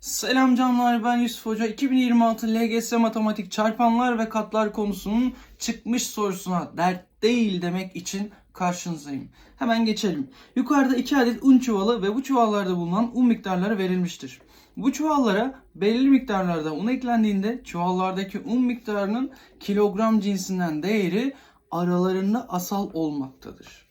Selam canlar ben Yusuf Hoca. 2026 LGS Matematik Çarpanlar ve Katlar konusunun çıkmış sorusuna dert değil demek için karşınızdayım. Hemen geçelim. Yukarıda 2 adet un çuvalı ve bu çuvallarda bulunan un miktarları verilmiştir. Bu çuvallara belirli miktarlarda un eklendiğinde çuvallardaki un miktarının kilogram cinsinden değeri aralarında asal olmaktadır.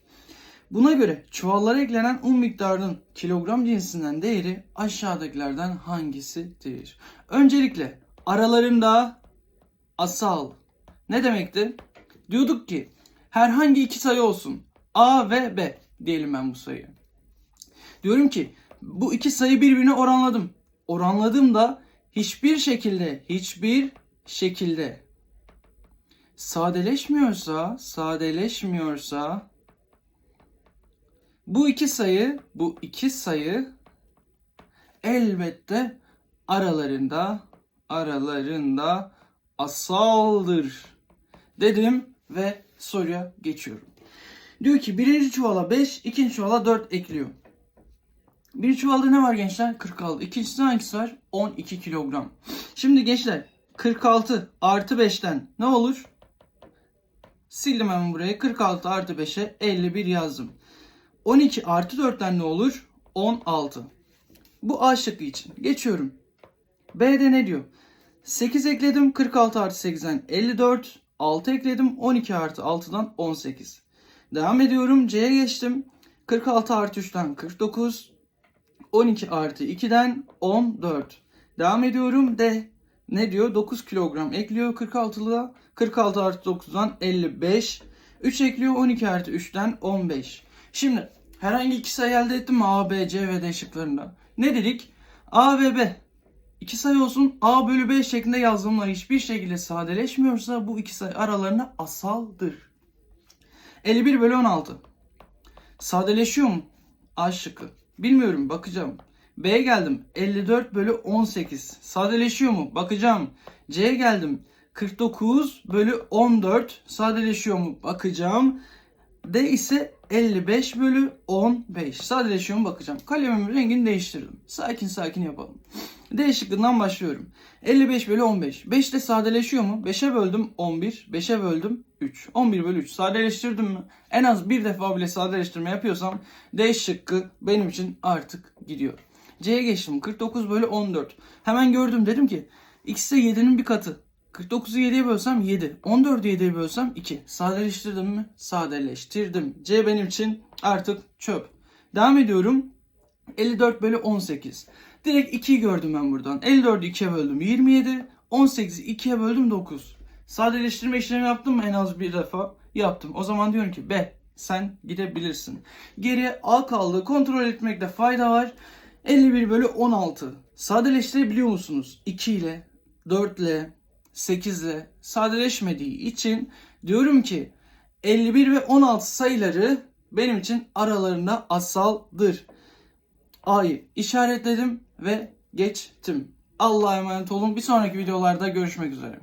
Buna göre çuvallara eklenen un miktarının kilogram cinsinden değeri aşağıdakilerden hangisidir? Öncelikle aralarında asal ne demekti? Diyorduk ki herhangi iki sayı olsun. A ve B diyelim ben bu sayıyı. Diyorum ki bu iki sayı birbirine oranladım. Oranladığımda hiçbir şekilde hiçbir şekilde sadeleşmiyorsa sadeleşmiyorsa bu iki sayı, bu iki sayı elbette aralarında aralarında asaldır dedim ve soruya geçiyorum. Diyor ki birinci çuvala 5, ikinci çuvala 4 ekliyor. Bir çuvalda ne var gençler? 46. İkincisinde hangisi var? 12 kilogram. Şimdi gençler 46 artı 5'ten ne olur? Sildim hemen burayı. 46 artı 5'e 51 yazdım. 12 artı 4'ten ne olur? 16. Bu A şıkkı için. Geçiyorum. B'de ne diyor? 8 ekledim. 46 artı 8'den 54. 6 ekledim. 12 artı 6'dan 18. Devam ediyorum. C'ye geçtim. 46 artı 3'ten 49. 12 artı 2'den 14. Devam ediyorum. D. Ne diyor? 9 kilogram ekliyor 46'lığa. 46 artı 9'dan 55. 3 ekliyor 12 artı 3'ten 15. Şimdi herhangi iki sayı elde ettim mi A, B, C ve D şıklarında? Ne dedik? A ve B. İki sayı olsun A bölü B şeklinde yazdığımlar hiçbir şekilde sadeleşmiyorsa bu iki sayı aralarında asaldır. 51 bölü 16. Sadeleşiyor mu? A şıkkı. Bilmiyorum bakacağım. B'ye geldim. 54 bölü 18. Sadeleşiyor mu? Bakacağım. C'ye geldim. 49 bölü 14. Sadeleşiyor mu? Bakacağım. D ise 55 bölü 15. Sadeleşiyor mu bakacağım. Kalemimin rengini değiştirdim. Sakin sakin yapalım. D şıkkından başlıyorum. 55 bölü 15. 5 de sadeleşiyor mu? 5'e böldüm 11. 5'e böldüm 3. 11 bölü 3. Sadeleştirdim mi? En az bir defa bile sadeleştirme yapıyorsam D şıkkı benim için artık gidiyor. C'ye geçtim. 49 bölü 14. Hemen gördüm dedim ki X de 7'nin bir katı. 49'u 7'ye bölsem 7. 14'ü 7'ye bölsem 2. Sadeleştirdim mi? Sadeleştirdim. C benim için artık çöp. Devam ediyorum. 54 bölü 18. Direkt 2'yi gördüm ben buradan. 54'ü 2'ye böldüm 27. 18'i 2'ye böldüm 9. Sadeleştirme işlemi yaptım mı en az bir defa? Yaptım. O zaman diyorum ki B sen gidebilirsin. Geriye A kaldı. Kontrol etmekte fayda var. 51 bölü 16. Sadeleştirebiliyor musunuz? 2 ile, 4 ile, 8 ile sadeleşmediği için diyorum ki 51 ve 16 sayıları benim için aralarında asaldır. A'yı işaretledim ve geçtim. Allah'a emanet olun. Bir sonraki videolarda görüşmek üzere.